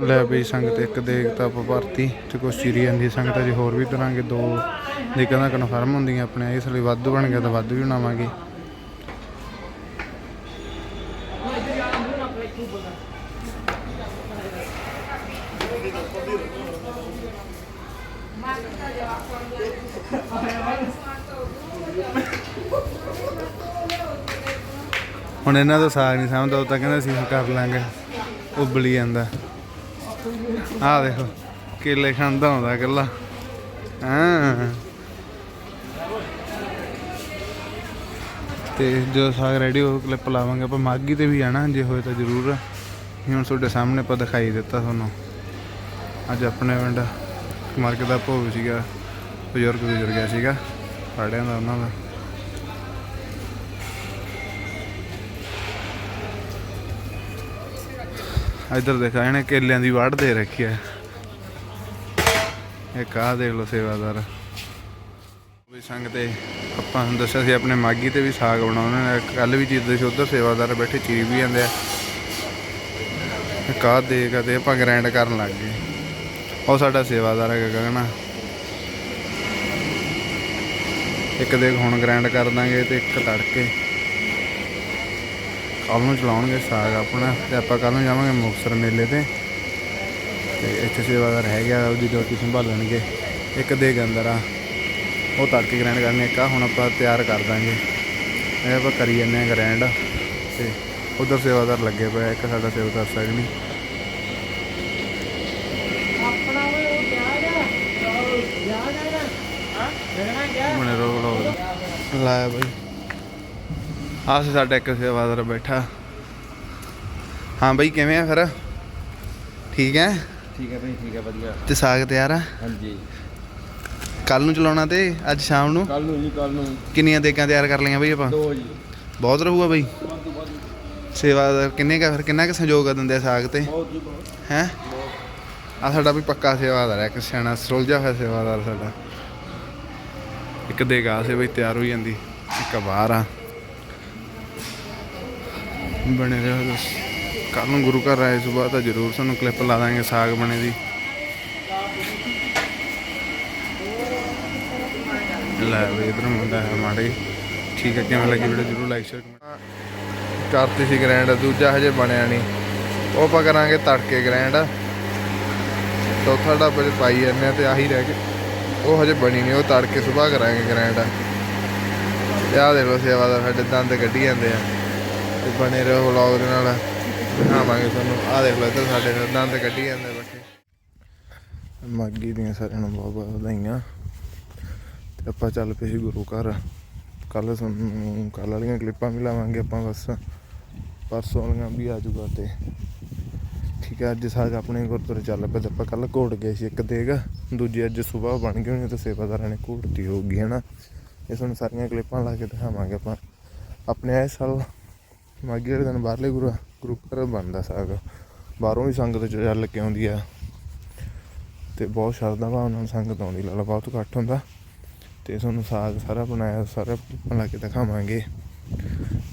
ਲੈ ਬਈ ਸੰਗਤ ਇੱਕ ਦੇਖ ਤਾਂ ਆਪਾਂ ਭਰਤੀ ਤੇ ਕੁਛ ਚੀਰੀ ਜਾਂਦੀ ਸੰਗਤ ਅਜੇ ਹੋਰ ਵੀ ਕਰਾਂਗੇ ਦੋ ਦੇਕਾਂ ਕਹਿੰਦਾ ਕਨਫਰਮ ਹੁੰਦੀਆਂ ਆਪਣੇ, ਇਸ ਲਈ ਵੱਧ ਬਣ ਗਿਆ ਤਾਂ ਵੱਧ ਵੀ ਬਣਾਵਾਂਗੇ। ਹੁਣ ਇਹਨਾਂ ਦਾ ਸਾਗ ਨਹੀਂ ਸਮਝਦਾ ਉਹ ਤਾਂ ਕਹਿੰਦਾ ਅਸੀਂ ਕਰ ਲਾਂਗੇ, ਉਬਲੀ ਜਾਂਦਾ। ਆਹ ਦੇਖੋ, ਕੇਲੇ ਖਾਂਦਾ ਹੁੰਦਾ ਇਕੱਲਾ। ਹਾਂ। ਤੇ ਜੋ ਸਾਗ ਰੈਡੀ ਹੋ ਕਲਿੱਪ ਲਾਵਾਂਗੇ, ਆਪਾਂ ਮਾਗੀ ਤੇ ਵੀ ਆਣਾ ਜੇ ਹੋਏ ਤਾਂ ਜ਼ਰੂਰ। ਹੁਣ ਤੁਹਾਡੇ ਸਾਹਮਣੇ ਆਪਾਂ ਦਿਖਾਈ ਦਿੱਤਾ ਤੁਹਾਨੂੰ। ਅੱਜ ਆਪਣੇ ਪਿੰਡ ਮਾਰਕ ਦਾ ਭੋਗ ਸੀਗਾ ਬਜ਼ੁਰਗ ਗੁਜ਼ਰ ਗਿਆ ਸੀਗਾ, ਸਾੜਿਆਂ ਦਾ ਉਹਨਾਂ ਦਾ। ਇੱਧਰ ਦੇਖਾ, ਇਹਨੇ ਕੇਲਿਆਂ ਦੀ ਵਾੜ ਦੇ ਰੱਖੀ ਹੈ। ਇਹ ਕਾਹ ਦੇਖ ਲੋ ਸੇਵਾਦਾਰ। ਵੀ ਸੰਗ ਤੇ ਆਪਾਂ ਨੂੰ ਦੱਸਿਆ ਸੀ ਆਪਣੇ ਮਾਗੀ ਤੇ ਵੀ ਸਾਗ ਬਣਾਉਣਾ। ਨੇ ਕੱਲ ਵੀ ਚੀਰਦੇ ਸੀ, ਉਧਰ ਸੇਵਾਦਾਰ ਬੈਠੇ ਚੀਰ ਵੀ ਜਾਂਦੇ ਆ। ਇਹ ਕਾਹ ਦੇ ਤੇ ਆਪਾਂ ਗ੍ਰੈਂਡ ਕਰਨ ਲੱਗ ਗਏ। ਉਹ ਸਾਡਾ ਸੇਵਾਦਾਰ ਹੈਗਾ ਗਗਨਾ। ਇੱਕ ਦੇਖ, ਹੁਣ ਗ੍ਰਾਈਂਡ ਕਰ ਦਾਂਗੇ ਤੇ ਇੱਕ ਤੜਕੇ। ਕੱਲ ਨੂੰ ਚਲਾਉਣਗੇ ਸਾਗ ਆਪਣਾ ਤੇ ਆਪਾਂ ਕੱਲ ਨੂੰ ਜਾਵਾਂਗੇ ਮੁਕਤਸਰ ਮੇਲੇ ਤੇ। ਤੇ ਇੱਥੇ ਸੇਵਾਦਾਰ ਰਹਿ ਗਿਆ ਉਹਦੀ ਡਿਊਟੀ ਸੰਭਾਲਣਗੇ ਇੱਕ ਦੇ ਅੰਦਰ ਆ। ਉਹ ਤੜਕੇ ਗ੍ਰੈਂਡ ਕਰਨੇ ਇੱਕ ਆ ਹੁਣ ਆਪਾਂ ਤਿਆਰ ਕਰ ਦਾਂਗੇ। ਇਹ ਆਪਾਂ ਕਰੀ ਜਾਂਦੇ ਆ ਗ੍ਰੈਂਡ ਤੇ ਉਧਰ ਸੇਵਾਦਾਰ ਲੱਗੇ ਪਏ ਇੱਕ ਸਾਡਾ ਸੇਵਾਦਾਰ ਸਗਣੀ ਬਣੇ ਰੋ ਲੋ ਲਾਇਆ ਬਈ। ਆਹ ਸੀ ਸਾਡਾ ਇੱਕ ਸੇਵਾਦਾਰ ਬੈਠਾ। ਹਾਂ ਬਈ ਕਿਵੇਂ ਆ ਫਿਰ? ਠੀਕ ਹੈ ਠੀਕ ਹੈ ਭਾਈ ਠੀਕ ਹੈ ਵਧੀਆ। ਤੇ ਸਾਗ ਤਿਆਰ ਆ? ਹਾਂਜੀ। ਕੱਲ ਨੂੰ ਚਲਾਉਣਾ ਤੇ ਅੱਜ ਸ਼ਾਮ ਨੂੰ? ਕੱਲ ਨੂੰ ਜੀ ਕੱਲ ਨੂੰ। ਕਿੰਨੀਆਂ ਦੇਗਾਂ ਤਿਆਰ ਕਰ ਲਈਆਂ ਬਈ ਆਪਾਂ? ਦੋ ਜੀ। ਬਹੁਤ ਰਹੂਗਾ ਬਈ। ਸੇਵਾਦਾਰ ਕਿੰਨੇ ਕਾ ਫਿਰ? ਕਿੰਨਾ ਕੁ ਸਹਿਯੋਗ ਦਿੰਦੇ ਆ ਸਾਗ ਤੇ? ਬਹੁਤ ਜੀ ਬਹੁਤ। ਹੈ? ਆ ਸਾਡਾ ਵੀ ਪੱਕਾ ਸੇਵਾਦਾਰ ਹੈ ਇੱਕ ਸਿਆਣਾ ਸੁਲਝਿਆ ਹੋਇਆ ਸੇਵਾਦਾਰ ਸਾਡਾ। ਇੱਕ ਦੇਗਾ ਸੇ ਬਈ ਤਿਆਰ ਹੋ ਜਾਂਦੀ ਇੱਕ ਬਾਹਰ ਆ। ਬਣੇ ਰਹੋ ਕੱਲ ਨੂੰ ਗੁਰੂ ਘਰ ਆਏ ਸੁਬਾਹ ਤਾਂ ਜ਼ਰੂਰ ਸਾਨੂੰ ਕਲਿੱਪ ਲਾ ਦਾਂਗੇ ਸਾਗ ਬਣੇ ਦੀ। ਲੈ ਵੀ ਇਧਰ ਮੁੰਡਾ ਹੈ ਮਾੜੇ। ਠੀਕ ਹੈ, ਕਿਵੇਂ ਲੱਗੀ ਵੀਡੀਓ ਜ਼ਰੂਰ ਲਾਈਕ ਸ਼ੇਅਰ ਕਮੈਂਟ ਕਰਤੀ ਸੀ ਗ੍ਰੈਂਡ ਦੂਜਾ ਹਜੇ ਬਣਿਆ ਨਹੀਂ। ਉਹ ਆਪਾਂ ਕਰਾਂਗੇ ਤੜਕੇ ਗ੍ਰੈਂਡ ਚੌਥਾ ਡੱਬਾ ਚ ਪਾਈ ਜਾਂਦੇ ਆ ਤੇ ਆਹੀ ਰਹਿ ਗਏ। ਉਹ ਹਜੇ ਬਣੀ ਨਹੀਂ, ਉਹ ਤੜਕੇ ਸਵੇਰ ਕਰਾਂਗੇ ਗ੍ਰੈਂਡ ਤੇ ਆਹ ਦੇਖ ਲਓ ਸੇਵਾਦਾਰ ਸਾਡੇ ਦੰਦ ਕੱਢੀ ਜਾਂਦੇ ਆ। ਤੇ ਬਣੇ ਰਹੋ ਵਲੌਗ ਦੇ ਨਾਲ। ਦਿਖਾਵਾਂਗੇ ਤੁਹਾਨੂੰ। ਆਹ ਦੇਖ ਲਓ ਇੱਧਰ ਸਾਡੇ ਦੰਦ ਕੱਢੀ ਜਾਂਦੇ ਬੱਚੇ। ਮਾਗੀ ਦੀਆਂ ਸਾਰਿਆਂ ਨੂੰ ਬਹੁਤ ਬਹੁਤ ਵਧਾਈਆਂ। ਤੇ ਆਪਾਂ ਚੱਲ ਪਏ ਸੀ ਗੁਰੂ ਘਰ। ਕੱਲ ਤੁਹਾਨੂੰ ਕੱਲ ਵਾਲੀਆਂ ਕਲਿੱਪਾਂ ਵੀ ਲਾਵਾਂਗੇ ਆਪਾਂ ਬਸ। ਪਰਸੋਂ ਵਾਲੀਆਂ ਵੀ ਆ ਜੂਗਾ ਤੇ। ਠੀਕ ਹੈ ਅੱਜ ਸਾਗ ਆਪਣੇ ਗੁਰਦੁਆਰੇ ਚੱਲ ਪਏ ਤੇ ਆਪਾਂ ਕੱਲ ਘੋੜ ਗਏ ਸੀ ਇੱਕ ਦੇਗ। ਦੂਜੀ ਅੱਜ ਸਵੇਰ ਬਣ ਗਈ ਹੋਣੀ ਤੇ ਸੇਵਾਦਾਰਾਂ ਨੇ ਘੋੜਤੀ ਹੋਊਗੀ ਹਨਾ। ਇਹ ਤੁਹਾਨੂੰ ਸਾਰੀਆਂ ਕਲਿੱਪਾਂ ਲਾ ਕੇ ਦਿਖਾਵਾਂਗੇ ਆਪਾਂ। ਆਪਣੇ ਇਸ ਸਾਲ ਮਾਗੀ ਵਾਲੇ ਦਿਨ ਬਾਹਰਲੇ ਗੁਰੂ ਗੁਰੂ ਘਰ ਬਣਦਾ ਸਾਗ। ਬਾਹਰੋਂ ਵੀ ਸੰਗਤ ਚੱਲ ਕੇ ਆਉਂਦੀ ਆ। ਤੇ ਬਹੁਤ ਸ਼ਰਧਾ ਭਾਵਨਾ ਨਾਲ ਸੰਗਤ ਆਉਂਦੀ ਲਾਲਾ ਬਹੁਤ ਘੱਟ ਹੁੰਦਾ। ਤੇ ਤੁਹਾਨੂੰ ਸਾਗ ਸਾਰਾ ਬਣਾਇਆ, ਸਾਰਾ ਬਣਾ ਕੇ ਦਿਖਾਵਾਂਗੇ।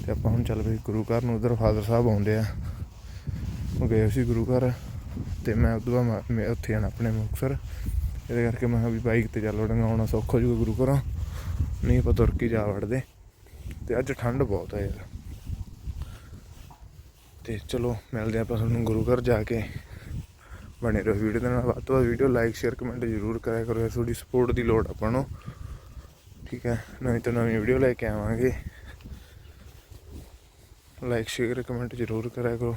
ਤੇ ਆਪਾਂ ਹੁਣ ਚੱਲ ਪਏ ਗੁਰੂ ਘਰ ਨੂੰ ਉਧਰ ਫਾਦਰ ਸਾਹਿਬ ਆਉਂਦੇ ਆ। ਉਹ ਗਏ ਸੀ ਗੁਰੂ ਘਰ। ਤੇ ਮੈਂ ਉਦੋਂ ਬਾਅਦ ਮੈਂ- ਉੱਥੇ ਜਾਣਾ ਆਪਣੇ ਮੁਕਤਸਰ। ਇਹਦੇ ਕਰਕੇ ਮੈਂ ਕਿਹਾ ਵੀ ਬਾਈਕ ਤੇ ਚੱਲ ਵੜਾਂਗਾ ਆਉਣਾ ਸੌਖਾ ਹੋ ਜਾਊਗਾ ਗੁਰੂ ਘਰੋਂ। ਨਹੀਂ ਆਪਾਂ ਤੁਰ ਕੇ ਜਾ ਵੜਦੇ। ਤੇ ਅੱਜ ਠੰਡ ਬਹੁਤ ਆ ਯਾਰ। ਤੇ ਚਲੋ ਮਿਲਦੇ ਆਪਾਂ ਤੁਹਾਨੂੰ ਗੁਰੂ ਘਰ ਜਾ ਕੇ। ਬਣੇ ਰਹੋ ਵੀਡੀਓ ਦੇ ਨਾਲ। ਵੱਧ ਤੋਂ ਵੱਧ ਵੀਡੀਓ ਲਾਈਕ ਸ਼ੇਅਰ ਕਮੈਂਟ ਜ਼ਰੂਰ ਕਰਿਆ ਕਰੋ। ਇਹ ਤੁਹਾਡੀ ਸਪੋਰਟ ਦੀ ਲੋੜ ਆਪਾਂ ਨੂੰ। ਠੀਕ ਹੈ? ਨਵੀਂ ਤੋਂ ਨਵੀਂ ਵੀਡੀਓ ਲੈ ਕੇ ਆਵਾਂਗੇ। ਲਾਈਕ ਸ਼ੇਅਰ ਕਮੈਂਟ ਜ਼ਰੂਰ ਕਰਿਆ ਕਰੋ।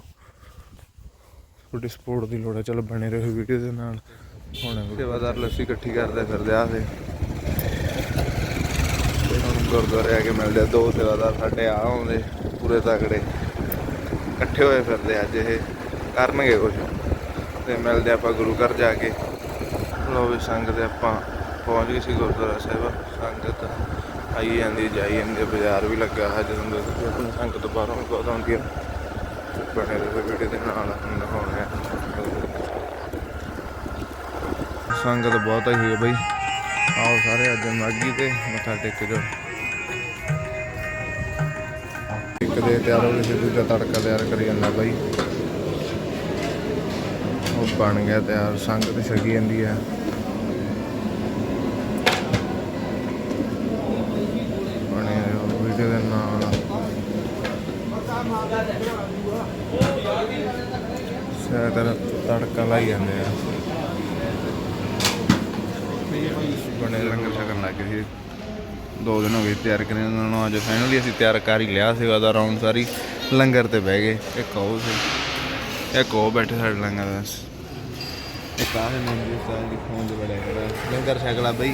ਤੁਹਾਡੀ ਸਪੋਰਟ ਦੀ ਲੋੜ ਹੈ ਚਲੋ ਬਣੇ ਰਹੋ ਵੀਡੀਓ ਦੇ ਨਾਲ। ਹੁਣ ਸੇਵਾਦਾਰ ਲੱਸੀ ਇਕੱਠੀ ਕਰਦੇ ਫਿਰਦੇ ਆ ਤੇ ਹੁਣ ਗੁਰਦੁਆਰੇ ਆ ਕੇ ਮਿਲਦੇ ਆ। ਦੋ ਸੇਵਾਦਾਰ ਸਾਡੇ ਆ ਆਉਂਦੇ ਪੂਰੇ ਤਕੜੇ। ਇਕੱਠੇ ਹੋਏ ਫਿਰਦੇ ਅੱਜ ਇਹ ਕਰਨਗੇ ਕੁਝ ਤੇ ਮਿਲਦੇ ਆਪਾਂ ਗੁਰੂ ਘਰ ਜਾ ਕੇ। ਲੋ ਵੀ ਸੰਗਤ ਆਪਾਂ ਪਹੁੰਚ ਗਏ ਸੀ ਗੁਰਦੁਆਰਾ ਸਾਹਿਬ। ਸੰਗਤ ਆਈ ਜਾਂਦੀ, ਜਾਈ ਜਾਂਦੀ ਬਾਜ਼ਾਰ ਵੀ ਲੱਗਾ ਹੈ ਜਦੋਂ ਦੇ ਆਪਣੀ ਸੰਗਤ ਬਾਹਰੋਂ ਵੀ ਬਹੁਤ ਆਉਂਦੀ ਹੈ ਤੇ ਬਣੇ ਰਹੋ ਵੀਡੀਓ ਦੇ ਨਾਲ ਦਿਖਾਉਣੇ ਸੰਗਤ ਬਹੁਤ ਹੀ ਹੈ ਬਈ। ਆਓ ਸਾਰੇ ਅੱਜ ਮਾਗੀ ਤੇ ਮੱਥਾ ਟੇਕ ਜੋ ਦੇ ਤਿਆਰ ਹੋ ਗਏ ਸੀ, ਦੂਜਾ ਤੜਕਾ ਤਿਆਰ ਕਰੀ ਜਾਂਦਾ ਬਾਈ। ਉਹ ਬਣ ਗਿਆ ਤਿਆਰ, ਸੰਗਤ ਛਕੀ ਜਾਂਦੀ ਹੈ ਬਣੇ ਰਹੋ ਵੀਡੀਓ ਦੇ ਨਾਲ ਸ਼ਾਇਦ ਤੜਕਾ ਲਾਈ ਜਾਂਦੇ ਆ। ਬਣੇ ਲੰਗਰ ਛਕਣ ਲੱਗ ਗਏ ਸੀ। ਦੋ ਦਿਨ ਹੋ ਗਏ ਤਿਆਰ ਕਰੇ ਉਹਨਾਂ ਨੂੰ, ਅੱਜ ਫਾਈਨਲੀ ਅਸੀਂ ਤਿਆਰ ਕਰ ਹੀ ਲਿਆ ਸੀਗਾ ਦਾ ਰਾਉਂਡ ਸਾਰੀ। ਲੰਗਰ ਤੇ ਬਹਿ ਗਏ, ਇੱਕ ਉਹ ਸੀ, ਇੱਕ ਉਹ ਬੈਠੇ ਸਾਡੇ ਲੰਗਰ ਦਾ ਇੱਕ ਆਹ ਮੰਜੀ ਸਾਹਿਬ ਦੀ ਖੋਂਜ ਬੜਿਆ ਲੰਗਰ ਛਕਲਾ ਬਈ।